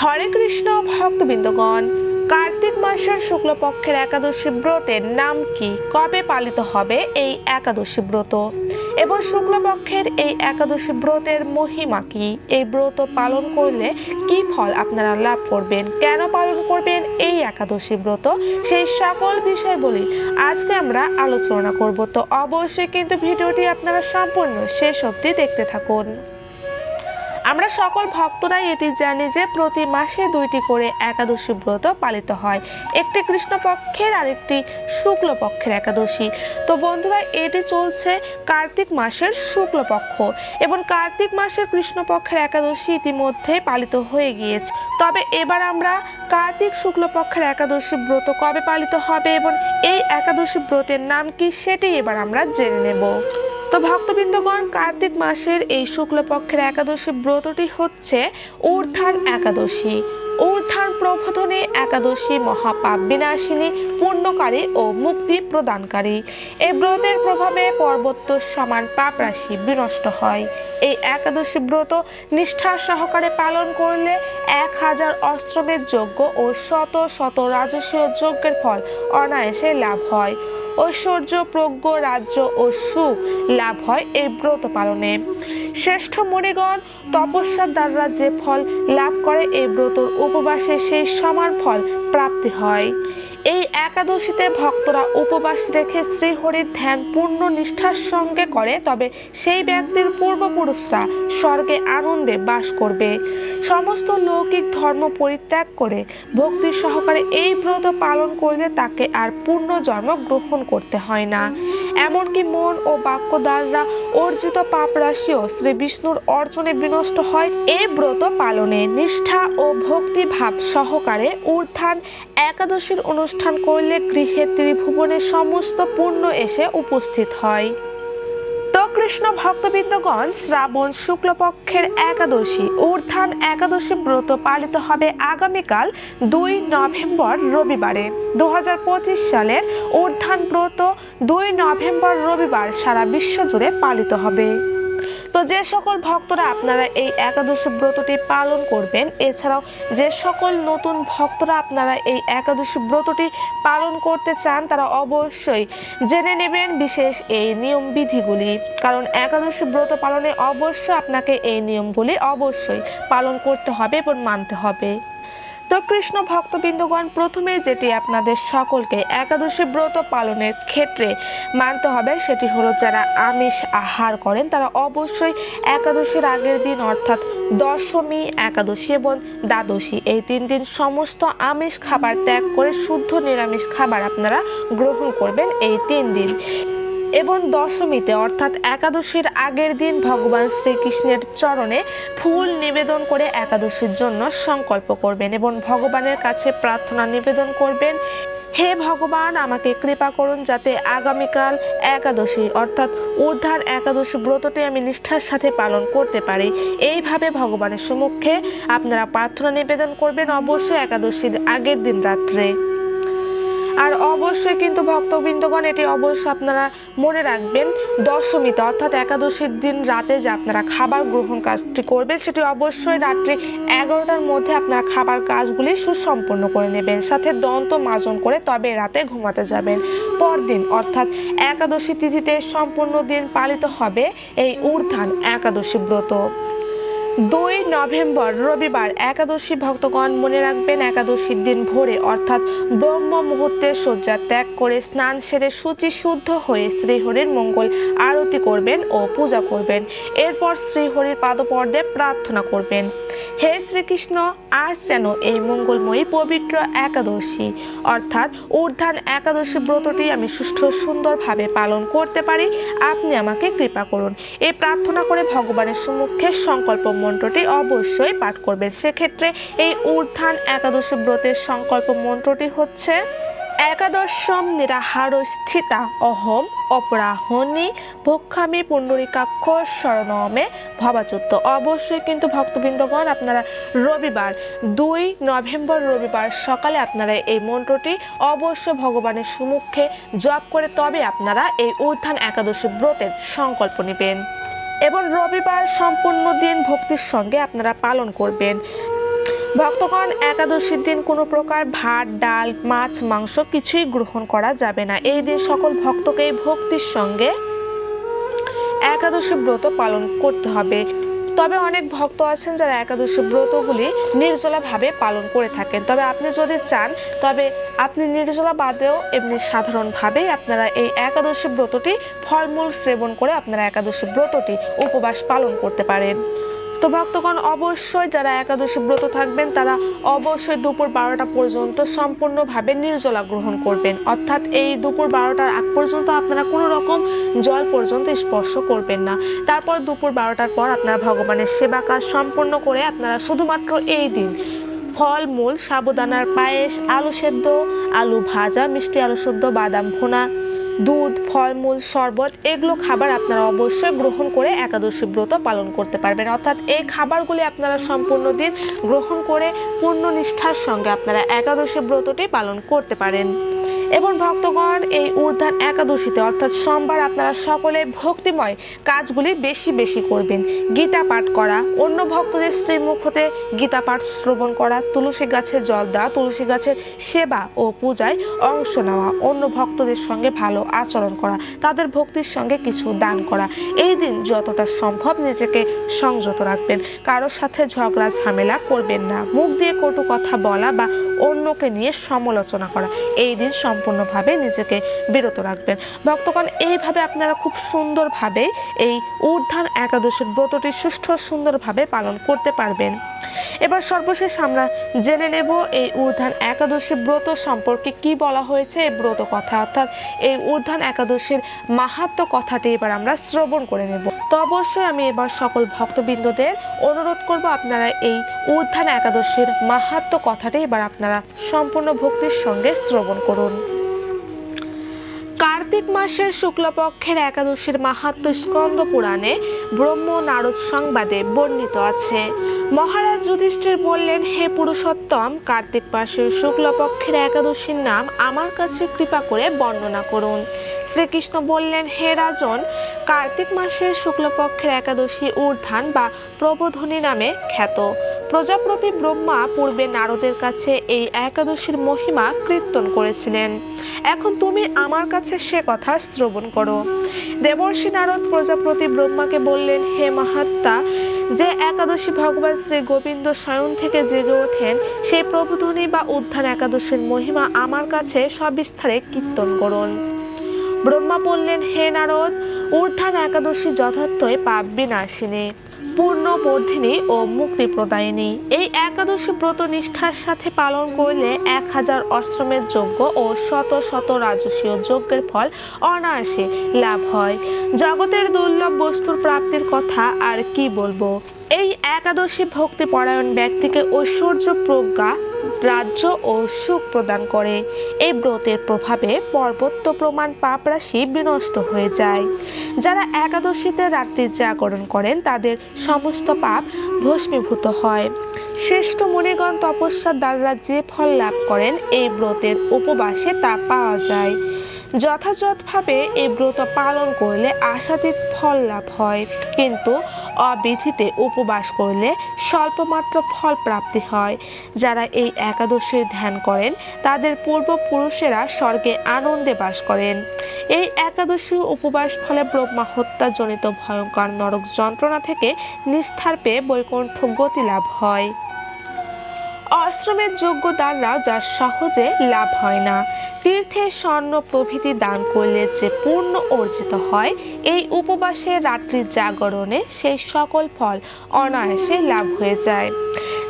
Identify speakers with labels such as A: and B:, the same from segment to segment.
A: হরে কৃষ্ণ ভক্তবৃন্দগণ কার্তিক মাসের শুক্লপক্ষের একাদশী ব্রতের নাম কি কবে পালিত হবে এই একাদশী ব্রত এবং শুক্লপক্ষের এই একাদশী ব্রতের মহিমা কি এই ব্রত পালন করলে কি ফল আপনারা লাভ করবেন কেন পালন করবেন এই একাদশী ব্রত সেই সকল বিষয় বলি আজকে আমরা আলোচনা করব তো অবশ্যই কিন্তু ভিডিওটি আপনারা সম্পূর্ণ শেষ অবধি দেখতে থাকুন আমরা সকল ভক্তরাই এটি জানি যে প্রতি মাসে দুইটি করে একাদশী ব্রত পালিত হয় একটি কৃষ্ণপক্ষের আর একটি শুক্লপক্ষের একাদশী তো বন্ধুরা এটি চলছে কার্তিক মাসের শুক্লপক্ষ এবং কার্তিক মাসের কৃষ্ণপক্ষের একাদশী ইতিমধ্যে পালিত হয়ে গিয়েছে তবে এবার আমরা কার্তিক শুক্লপক্ষের একাদশী ব্রত কবে পালিত হবে এবং এই একাদশী ব্রতের নাম কি সেটি এবার আমরা জেনে নেব তো ভক্তবৃন্দগণ কার্তিক মাসের এই শুক্লপক্ষের একাদশী ব্রতটি হচ্ছে ঊর্ধ্বার একাদশী ঊর্ধ্বার প্রবোধনে একাদশী মহাপাপ বিনাশিনী পূর্ণকারী ও মুক্তি প্রদানকারী এই ব্রতের প্রভাবে পর্বত্য সমান পাপ রাশি বিনষ্ট হয় এই একাদশী ব্রত নিষ্ঠার সহকারে পালন করলে এক হাজার অস্ত্রমের যজ্ঞ ও শত শত রাজস্বীয় যজ্ঞের ফল অনায়াসে লাভ হয় ঐশ্বর্য প্রজ্ঞ রাজ্য ও সুখ লাভ হয় এই ব্রত পালনে শ্রেষ্ঠ মনিগণ তপস্যার দ্বারা যে ফল লাভ করে এই ব্রত উপবাসে সেই সমান ফল প্রাপ্তি হয় এই একাদশীতে ভক্তরা উপবাস রেখে শ্রীহরির ধ্যান পূর্ণ নিষ্ঠার সঙ্গে করে তবে সেই ব্যক্তির পূর্বপুরুষরা স্বর্গে আনন্দে বাস করবে সমস্ত লৌকিক ধর্ম পরিত্যাগ করে ভক্তি সহকারে এই ব্রত পালন করলে তাকে আর পূর্ণ জন্ম গ্রহণ করতে হয় না এমনকি মন ও বাক্য অর্জিত পাপ রাশিও শ্রী বিষ্ণুর অর্চনে বিনষ্ট হয় এ ব্রত পালনে নিষ্ঠা ও ভক্তিভাব সহকারে উত্থান একাদশীর অনুষ্ঠান অনুষ্ঠান করলে গৃহে ত্রিভুবনের সমস্ত পূর্ণ এসে উপস্থিত হয় তো কৃষ্ণ ভক্তবৃন্দগণ শ্রাবণ শুক্লপক্ষের একাদশী উর্ধান একাদশী ব্রত পালিত হবে আগামীকাল দুই নভেম্বর রবিবারে দু সালের উর্ধান ব্রত দুই নভেম্বর রবিবার সারা বিশ্বজুড়ে পালিত হবে তো যে সকল ভক্তরা আপনারা এই একাদশ ব্রতটি পালন করবেন এছাড়াও যে সকল নতুন ভক্তরা আপনারা এই একাদশ ব্রতটি পালন করতে চান তারা অবশ্যই জেনে নেবেন বিশেষ এই নিয়ম বিধিগুলি কারণ একাদশ ব্রত পালনে অবশ্য আপনাকে এই নিয়মগুলি অবশ্যই পালন করতে হবে এবং মানতে হবে তো কৃষ্ণ ভক্তবৃন্দগণ প্রথমে যেটি আপনাদের সকলকে একাদশী ব্রত পালনের ক্ষেত্রে মানতে হবে সেটি হলো যারা আমিষ আহার করেন তারা অবশ্যই একাদশীর আগের দিন অর্থাৎ দশমী একাদশী এবং দ্বাদশী এই তিন দিন সমস্ত আমিষ খাবার ত্যাগ করে শুদ্ধ নিরামিষ খাবার আপনারা গ্রহণ করবেন এই তিন দিন এবং দশমীতে অর্থাৎ একাদশীর আগের দিন ভগবান শ্রীকৃষ্ণের চরণে ফুল নিবেদন করে একাদশীর জন্য সংকল্প করবেন এবং ভগবানের কাছে প্রার্থনা নিবেদন করবেন হে ভগবান আমাকে কৃপা করুন যাতে আগামীকাল একাদশী অর্থাৎ উদ্ধার একাদশী ব্রতটি আমি নিষ্ঠার সাথে পালন করতে পারি এইভাবে ভগবানের সম্মুখে আপনারা প্রার্থনা নিবেদন করবেন অবশ্যই একাদশীর আগের দিন রাত্রে আর অবশ্যই কিন্তু ভক্তবৃন্দগণ এটি অবশ্যই আপনারা মনে রাখবেন দশমীতে অর্থাৎ একাদশীর দিন রাতে যে আপনারা খাবার গ্রহণ কাজটি করবেন সেটি অবশ্যই রাত্রি এগারোটার মধ্যে আপনারা খাবার কাজগুলি সুসম্পন্ন করে নেবেন সাথে দন্ত মাজন করে তবে রাতে ঘুমাতে যাবেন পরদিন অর্থাৎ একাদশী তিথিতে সম্পূর্ণ দিন পালিত হবে এই উর্ধান একাদশী ব্রত দুই নভেম্বর রবিবার একাদশী ভক্তগণ মনে রাখবেন একাদশীর দিন ভোরে অর্থাৎ ব্রহ্ম মুহূর্তে শয্যা ত্যাগ করে স্নান সেরে সূচি শুদ্ধ হয়ে শ্রীহরির মঙ্গল আরতি করবেন ও পূজা করবেন এরপর শ্রীহরির পাদপর্দে প্রার্থনা করবেন হে শ্রীকৃষ্ণ আজ যেন এই মঙ্গলময়ী পবিত্র একাদশী অর্থাৎ উর্ধান একাদশী ব্রতটি আমি সুষ্ঠু সুন্দরভাবে পালন করতে পারি আপনি আমাকে কৃপা করুন এই প্রার্থনা করে ভগবানের সম্মুখে সংকল্প মন্ত্রটি অবশ্যই পাঠ করবেন সেক্ষেত্রে এই উর্ধান একাদশী ব্রতের সংকল্প মন্ত্রটি হচ্ছে একাদশম নিরাহার স্থিতা অহম অপরাহণী ভক্ষামি পুণ্ডরিকাক্ষ স্মরণমে ভবাচত্য অবশ্যই কিন্তু ভক্তবৃন্দগণ আপনারা রবিবার দুই নভেম্বর রবিবার সকালে আপনারা এই মন্ত্রটি অবশ্য ভগবানের সুমুখে জপ করে তবে আপনারা এই উত্থান একাদশী ব্রতের সংকল্প নেবেন এবং রবিবার সম্পূর্ণ দিন ভক্তির সঙ্গে আপনারা পালন করবেন ভক্তগণ একাদশীর দিন কোনো প্রকার ভাত ডাল মাছ মাংস কিছুই গ্রহণ করা যাবে না এই দিন সকল ভক্তকেই ভক্তির সঙ্গে একাদশী ব্রত পালন করতে হবে তবে অনেক ভক্ত আছেন যারা একাদশী ব্রতগুলি নির্জলাভাবে পালন করে থাকেন তবে আপনি যদি চান তবে আপনি নির্জলা বাদেও এমনি সাধারণভাবেই আপনারা এই একাদশী ব্রতটি ফলমূল সেবন করে আপনারা একাদশী ব্রতটি উপবাস পালন করতে পারেন তো ভক্তগণ অবশ্যই যারা একাদশী ব্রত থাকবেন তারা অবশ্যই দুপুর বারোটা পর্যন্ত সম্পূর্ণভাবে নির্জলা গ্রহণ করবেন অর্থাৎ এই দুপুর বারোটার আগ পর্যন্ত আপনারা কোনো রকম জল পর্যন্ত স্পর্শ করবেন না তারপর দুপুর বারোটার পর আপনারা ভগবানের সেবা কাজ সম্পূর্ণ করে আপনারা শুধুমাত্র এই দিন ফলমূল সাবুদানার পায়েস আলু সেদ্ধ আলু ভাজা মিষ্টি আলু সেদ্ধ বাদাম ভোনা দুধ ফলমূল শরবত এগুলো খাবার আপনারা অবশ্যই গ্রহণ করে একাদশী ব্রত পালন করতে পারবেন অর্থাৎ এই খাবারগুলি আপনারা সম্পূর্ণ দিন গ্রহণ করে পূর্ণ নিষ্ঠার সঙ্গে আপনারা একাদশী ব্রতটি পালন করতে পারেন এবং ভক্তগণ এই উর্ধান একাদশীতে অর্থাৎ সোমবার আপনারা সকলে ভক্তিময় কাজগুলি বেশি বেশি করবেন গীতা পাঠ করা অন্য ভক্তদের স্ত্রীমুখ হতে গীতা পাঠ শ্রবণ করা তুলসী গাছে জল দেওয়া তুলসী গাছের সেবা ও পূজায় অংশ নেওয়া অন্য ভক্তদের সঙ্গে ভালো আচরণ করা তাদের ভক্তির সঙ্গে কিছু দান করা এই দিন যতটা সম্ভব নিজেকে সংযত রাখবেন কারোর সাথে ঝগড়া ঝামেলা করবেন না মুখ দিয়ে কটু কথা বলা বা অন্যকে নিয়ে সমালোচনা করা এই দিন সম্ভব সম্পূর্ণভাবে নিজেকে বিরত রাখবেন ভক্তগণ এইভাবে আপনারা খুব সুন্দরভাবে এই উদ্ধান একাদশীর ব্রতটি সুষ্ঠ সুন্দরভাবে পালন করতে পারবেন এবার সর্বশেষ আমরা জেনে নেব এই উর্ধান একাদশী ব্রত সম্পর্কে কি বলা হয়েছে এই ব্রত কথা অর্থাৎ এই উদ্ধান একাদশীর মাহাত্ম কথাটি এবার আমরা শ্রবণ করে নেব তো অবশ্যই আমি এবার সকল ভক্তবৃন্দদের অনুরোধ করব আপনারা এই উদ্ধান একাদশীর মাহাত্ম কথাটি এবার আপনারা সম্পূর্ণ ভক্তির সঙ্গে শ্রবণ করুন কার্তিক মাসের শুক্লপক্ষের একাদশীর মাহাত্ম স্কন্দ পুরাণে ব্রহ্ম নারদ সংবাদে বর্ণিত আছে মহারাজ যুধিষ্ঠির বললেন হে পুরুষোত্তম কার্তিক মাসের শুক্লপক্ষের একাদশীর নাম আমার কাছে কৃপা করে বর্ণনা করুন শ্রীকৃষ্ণ বললেন হে রাজন কার্তিক মাসের শুক্লপক্ষের একাদশী উর্ধান বা প্রবোধনী নামে খ্যাত প্রজাপতি ব্রহ্মা পূর্বে নারদের কাছে এই একাদশীর মহিমা কীর্তন করেছিলেন এখন তুমি আমার কাছে সে কথা শ্রবণ করো দেবর্ষী নারদ প্রজাপতি ব্রহ্মাকে বললেন হে মাহাত্মা যে একাদশী ভগবান শ্রী গোবিন্দ স্বয়ং থেকে জেগে ওঠেন সেই প্রবোধনী বা উদ্ধার একাদশীর মহিমা আমার কাছে সবিস্তারে কীর্তন করুন ব্রহ্মা বললেন হে নারদ উর্ধান একাদশী যথার্থই পাপ বিনাশিনী বর্ধিনি ও মুক্তি প্রদায়িনী এই একাদশী ব্রত নিষ্ঠার সাথে পালন করলে এক হাজার অশ্রমের যজ্ঞ ও শত শত রাজস্বীয় যজ্ঞের ফল অনায়াসে লাভ হয় জগতের দুর্লভ বস্তুর প্রাপ্তির কথা আর কি বলবো এই একাদশী ভক্তি পরায়ণ ব্যক্তিকে ঐশ্বর্য প্রজ্ঞা রাজ্য ও সুখ প্রদান করে এই ব্রতের প্রভাবে পর্বত্য প্রমাণ পাপরাশি বিনষ্ট হয়ে যায় যারা একাদশীতে রাত্রি জাগরণ করেন তাদের সমস্ত পাপ ভস্মীভূত হয় শ্রেষ্ঠ মুনিগণ তপস্যার দ্বারা যে ফল লাভ করেন এই ব্রতের উপবাসে তা পাওয়া যায় যথাযথভাবে এই ব্রত পালন করলে আশাতীত ফল লাভ হয় কিন্তু অবিধিতে উপবাস করলে স্বল্পমাত্র ফল প্রাপ্তি হয় যারা এই একাদশীর ধ্যান করেন তাদের পূর্বপুরুষেরা স্বর্গে আনন্দে বাস করেন এই একাদশী উপবাস ফলে ব্রহ্মা হত্যাজনিত ভয়ঙ্কর নরক যন্ত্রণা থেকে নিস্তার পেয়ে বৈকুণ্ঠ গতি লাভ হয় অশ্রমের যোগ্য দ্বারা যা সহজে লাভ হয় না তীর্থে স্বর্ণ প্রভৃতি দান করলে যে পূর্ণ অর্জিত হয় এই উপবাসের রাত্রির জাগরণে সেই সকল ফল অনায়াসে লাভ হয়ে যায়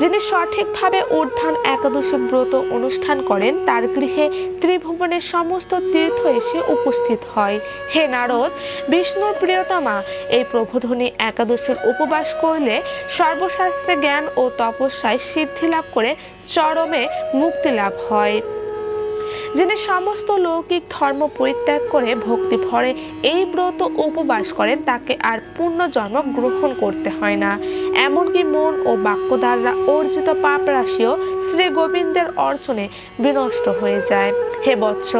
A: যিনি সঠিকভাবে উর্ধান একাদশী ব্রত অনুষ্ঠান করেন তার গৃহে ত্রিভুবনের সমস্ত তীর্থ এসে উপস্থিত হয় হে নারদ বিষ্ণুর প্রিয়তমা এই প্রবোধনী একাদশীর উপবাস করলে সর্বশাস্ত্রে জ্ঞান ও তপস্যায় সিদ্ধি লাভ করে চরমে মুক্তি লাভ হয় যিনি সমস্ত লৌকিক ধর্ম পরিত্যাগ করে ভক্তি ভরে এই ব্রত উপবাস করেন তাকে আর পূর্ণ জন্ম গ্রহণ করতে হয় না এমনকি মন ও বাক্য দ্বারা অর্জিত পাপ রাশিও শ্রী গোবিন্দের অর্চনে বিনষ্ট হয়ে যায় হে বৎস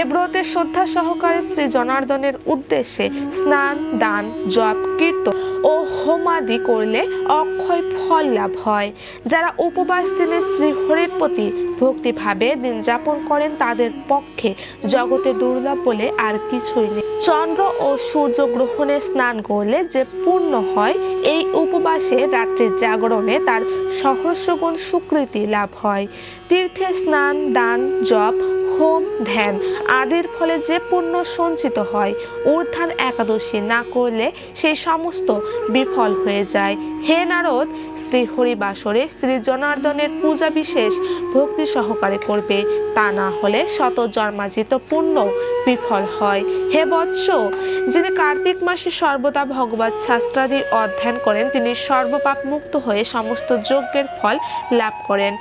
A: এ ব্রতের শ্রদ্ধা সহকারে শ্রী জনার্দনের উদ্দেশ্যে স্নান দান জপ কীর্তন ও হোমাদি করলে অক্ষয় ফল লাভ হয় যারা উপবাস দিনে শ্রীহরির প্রতি ভক্তিভাবে দিন যাপন করেন তাদের পক্ষে জগতে দুর্লভ বলে আর কিছুই নেই চন্দ্র ও সূর্য গ্রহণে স্নান করলে যে পূর্ণ হয় এই উপবাসে রাত্রির জাগরণে তার সহস্রগুণ স্বীকৃতি লাভ হয় তীর্থে স্নান দান জপ হোম ধ্যান আদির ফলে যে পুণ্য সঞ্চিত হয় উর্ধান একাদশী না করলে সেই সমস্ত বিফল হয়ে যায় হে নারদ শ্রী হরিবাসরে শ্রী জনার্দনের পূজা বিশেষ ভক্তি সহকারে করবে তা না হলে শত জন্মাজিত পুণ্য বিফল হয় হে বৎস যিনি কার্তিক মাসে সর্বদা ভগবত শাস্ত্রাদি অধ্যয়ন করেন তিনি সর্বপাপ মুক্ত হয়ে সমস্ত যজ্ঞের ফল লাভ করেন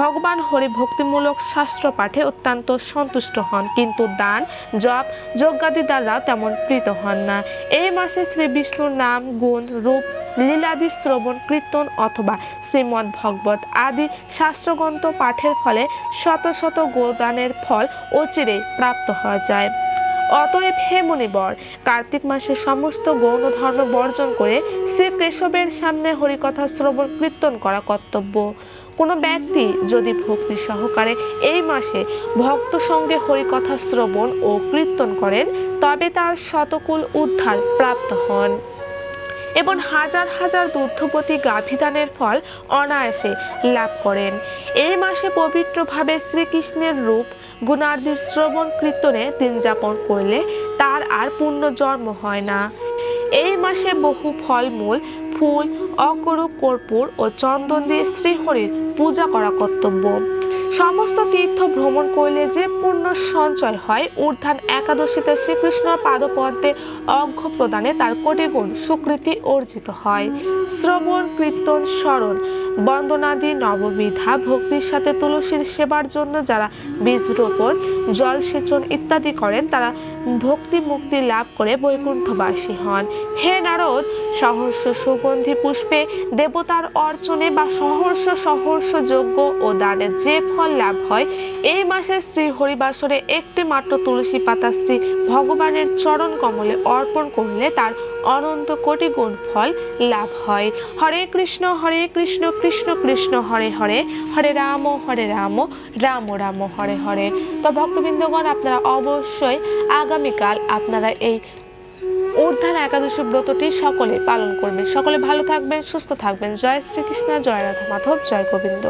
A: ভগবান হরি ভক্তিমূলক শাস্ত্র পাঠে অত্যন্ত সন্তুষ্ট হন কিন্তু দান জপ যজ্ঞাদি দ্বারা তেমন প্রীত হন না এই মাসে শ্রী বিষ্ণুর নাম গুণ রূপ লীলাদি শ্রবণ কীর্তন অথবা শ্রীমদ্ ভগবত আদি শাস্ত্রগ্রন্থ পাঠের ফলে শত শত গোদানের ফল অচিরেই প্রাপ্ত হওয়া যায় অতএব হে মনিবর কার্তিক মাসে সমস্ত গৌণ ধর্ম বর্জন করে শ্রী কেশবের সামনে হরিকথা শ্রবণ কীর্তন করা কর্তব্য কোনো ব্যক্তি যদি ভক্তি সহকারে এই মাসে ভক্ত সঙ্গে হরিকথা শ্রবণ ও কীর্তন করেন তবে তার শতকুল উদ্ধার প্রাপ্ত হন এবং হাজার হাজার দুগ্ধবতী গাভিদানের ফল অনায়াসে লাভ করেন এই মাসে পবিত্রভাবে শ্রীকৃষ্ণের রূপ গুণার্দির শ্রবণ কীর্তনে দিন যাপন করলে তার আর পূর্ণ জন্ম হয় না এই মাসে বহু ফলমূল ফুল অকরূপ কর্পূর ও চন্দন দিয়ে শ্রীহরের পূজা করা কর্তব্য সমস্ত তীর্থ ভ্রমণ করলে যে পূর্ণ সঞ্চয় হয় উর্ধান একাদশীতে শ্রীকৃষ্ণ পাদপদ্মে অর্ঘ্য প্রদানে তার কোটিগুণ সুকৃতি অর্জিত হয় শ্রবণ কীর্তন স্মরণ বন্দনাদি নববিধা ভক্তির সাথে তুলসীর সেবার জন্য যারা বীজ রোপণ জলসেচন ইত্যাদি করেন তারা ভক্তি মুক্তি লাভ করে বৈকুণ্ঠবাসী হন হে নারদ সহস্র সুগন্ধি পুষ্পে দেবতার অর্চনে বা সহস্র সহস্র যোগ্য ও দানে যে ফল ফল লাভ হয় এই মাসে শ্রী হরিবাসরে একটি মাত্র তুলসী পাতা শ্রী ভগবানের চরণ কমলে অর্পণ করলে তার অনন্ত কোটি গুণ ফল লাভ হয় হরে কৃষ্ণ হরে কৃষ্ণ কৃষ্ণ কৃষ্ণ হরে হরে হরে রাম হরে রাম রাম রাম হরে হরে তো ভক্তবৃন্দগণ আপনারা অবশ্যই আগামীকাল আপনারা এই উদ্ধার একাদশী ব্রতটি সকলে পালন করবেন সকলে ভালো থাকবেন সুস্থ থাকবেন জয় শ্রীকৃষ্ণ জয় রাধা মাধব জয় গোবিন্দ